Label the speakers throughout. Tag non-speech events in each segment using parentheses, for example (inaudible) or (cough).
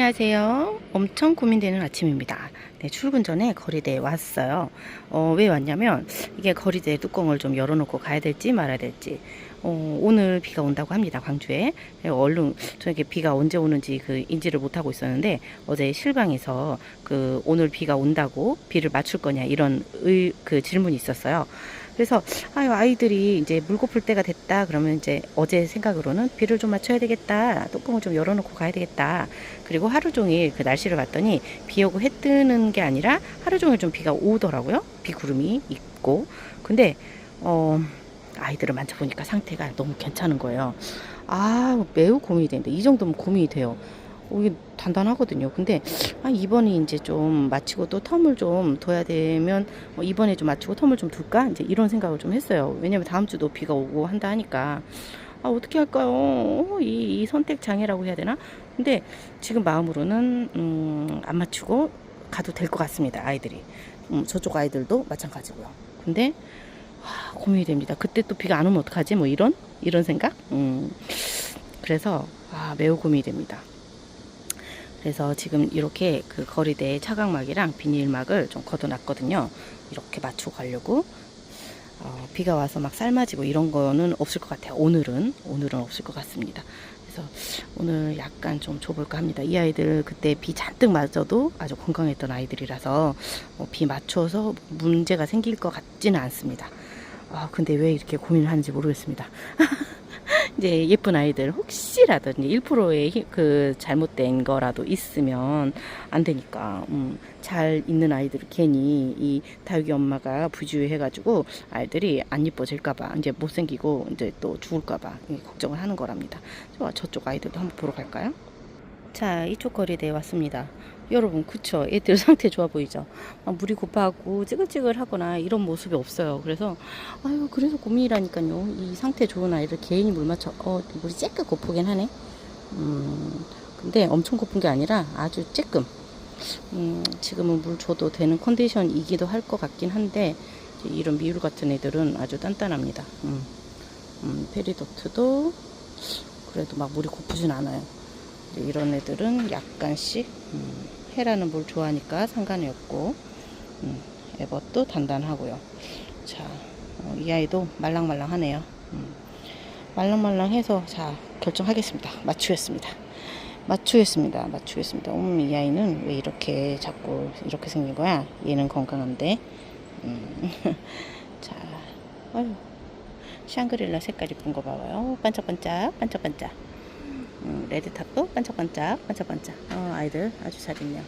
Speaker 1: 안녕하세요. 엄청 고민되는 아침입니다. 네, 출근 전에 거리대에 왔어요. 어, 왜 왔냐면 이게 거리대 뚜껑을 좀 열어놓고 가야 될지 말아야 될지. 어, 오늘 비가 온다고 합니다. 광주에. 네, 얼른 저에게 비가 언제 오는지 그 인지를 못하고 있었는데 어제 실방에서 그 오늘 비가 온다고 비를 맞출 거냐 이런 의, 그 질문이 있었어요. 그래서 아유 아이들이 이제 물 고플 때가 됐다 그러면 이제 어제 생각으로는 비를 좀 맞춰야 되겠다 뚜껑을 좀 열어놓고 가야 되겠다. 그리고 하루 종일 그 날씨를 봤더니 비 오고 해 뜨는 게 아니라 하루 종일 좀 비가 오더라고요. 비구름이 있고. 근데 어 아이들을 만져보니까 상태가 너무 괜찮은 거예요. 아 매우 고민이 되는데 이 정도면 고민이 돼요. 어, 이게 단단하거든요. 근데 아, 이번에 이제 좀 마치고 또 텀을 좀 둬야 되면 어, 이번에 좀 마치고 텀을 좀 둘까? 이제 이런 생각을 좀 했어요. 왜냐면 다음 주도 비가 오고 한다 하니까 아 어떻게 할까요? 어, 이, 이 선택 장애라고 해야 되나? 근데 지금 마음으로는 음, 안 맞추고 가도 될 것 같습니다. 아이들이 음, 저쪽 아이들도 마찬가지고요. 근데 아, 고민이 됩니다. 그때 또 비가 안 오면 어떡하지? 뭐 이런 이런 생각? 음, 그래서 아, 매우 고민이 됩니다. 그래서 지금 이렇게 그 거리대에 차각막이랑 비닐막을 좀 걷어놨거든요. 이렇게 맞추고 가려고. 어, 비가 와서 막 삶아지고 이런 거는 없을 것 같아요. 오늘은 오늘은 없을 것 같습니다. 그래서 오늘 약간 좀 줘볼까 합니다. 이 아이들 그때 비 잔뜩 맞아도 아주 건강했던 아이들이라서 어, 비 맞춰서 문제가 생길 것 같지는 않습니다. 아 근데 왜 이렇게 고민을 하는지 모르겠습니다. (laughs) 이제 예쁜 아이들 혹시라도 이제 1%의 그 잘못된 거라도 있으면 안 되니까 음, 잘 있는 아이들 괜히 이 다육이 엄마가 부주의해가지고 아이들이 안 이뻐질까봐 이제 못생기고 이제 또 죽을까봐 걱정을 하는 거랍니다. 저 저쪽 아이들도 한번 보러 갈까요? 자 이쪽 거리대에 왔습니다. 여러분 그쵸? 애들 (laughs) 상태 좋아 보이죠? 막 물이 고파하고 찌글찌글하거나 이런 모습이 없어요. 그래서 아유 그래서 고민이라니까요. 이 상태 좋은 아이를 개인이 물 맞춰 어 물이 쬐끔 고프긴 하네. 음 근데 엄청 고픈 게 아니라 아주 쬐끔. 음 지금은 물 줘도 되는 컨디션이기도 할 것 같긴 한데 이런 미울 같은 애들은 아주 단단합니다. 음, 음 페리도트도 그래도 막 물이 고프진 않아요. 이런 애들은 약간씩 음, 해라는 물 좋아하니까 상관이 없고 음, 에벗도 단단하고요. 자, 어, 이 아이도 말랑말랑하네요. 음, 말랑말랑해서 자 결정하겠습니다. 맞추겠습니다. 맞추겠습니다. 맞추겠습니다. 음, 이 아이는 왜 이렇게 자꾸 이렇게 생긴 거야? 얘는 건강한데. 음, (laughs) 자, 아유, 샹그릴라 색깔 이쁜 거 봐봐요. 반짝반짝, 반짝반짝. 음, 레드탑도 반짝반짝 반짝반짝. 어, 아이들 아주 잘 있네요.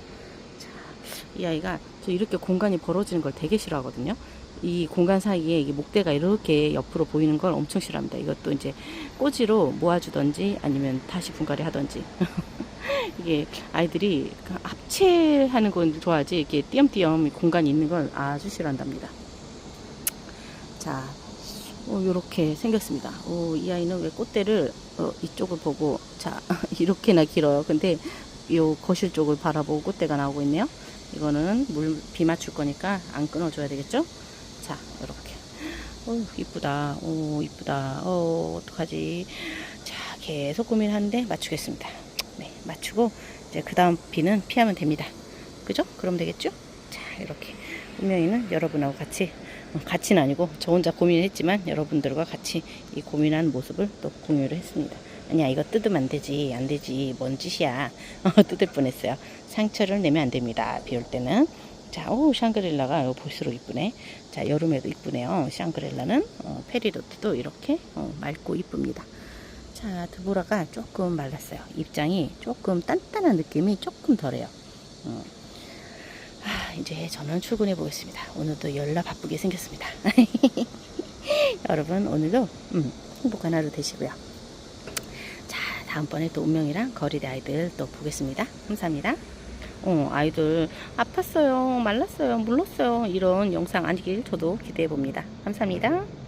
Speaker 1: 자, 이 아이가 저 이렇게 공간이 벌어지는 걸 되게 싫어하거든요. 이 공간 사이에 이 목대가 이렇게 옆으로 보이는 걸 엄청 싫어합니다. 이것도 이제 꼬지로 모아주던지 아니면 다시 분갈이 하던지. (laughs) 이게 아이들이 그 합체하는 건 좋아하지 이렇게 띄엄띄엄 공간이 있는 걸 아주 싫어한답니다. 자 어, 이렇게 생겼습니다. 어, 이 아이는 왜 꽃대를 어, 이쪽을 보고 자 (laughs) 이렇게나 길어요. 근데 요 거실 쪽을 바라보고 꽃대가 나오고 있네요. 이거는 물 비 맞출 거니까 안 끊어줘야 되겠죠? 자 이렇게. 어 이쁘다. 오 이쁘다. 어 어떡하지? 자 계속 고민하는데 맞추겠습니다. 네 맞추고 이제 그 다음 비는 피하면 됩니다. 그죠? 그럼 되겠죠? 자 이렇게 분명히는 여러분하고 같이 같이는 아니고 저 혼자 고민을 했지만 여러분들과 같이 이 고민한 모습을 또 공유를 했습니다. 아니야 이거 뜯으면 안 되지 안 되지 뭔 짓이야 (laughs) 어, 뜯을 뻔했어요. 상처를 내면 안 됩니다. 비올 때는 자 오 샹그릴라가 이거 볼수록 이쁘네. 자 여름에도 이쁘네요. 샹그릴라는 어, 페리도트도 이렇게 어, 맑고 이쁩니다. 자 드보라가 조금 말랐어요. 입장이 조금 단단한 느낌이 조금 덜해요. 어. 아, 이제 저는 출근해 보겠습니다. 오늘도 열나 바쁘게 생겼습니다. (laughs) 여러분 오늘도 음, 행복한 하루 되시고요. 자 다음번에 또 운명이랑 거리대 아이들 또 보겠습니다. 감사합니다. 어, 아이들 아팠어요, 말랐어요, 물렀어요 이런 영상 아니길 저도 기대해 봅니다. 감사합니다.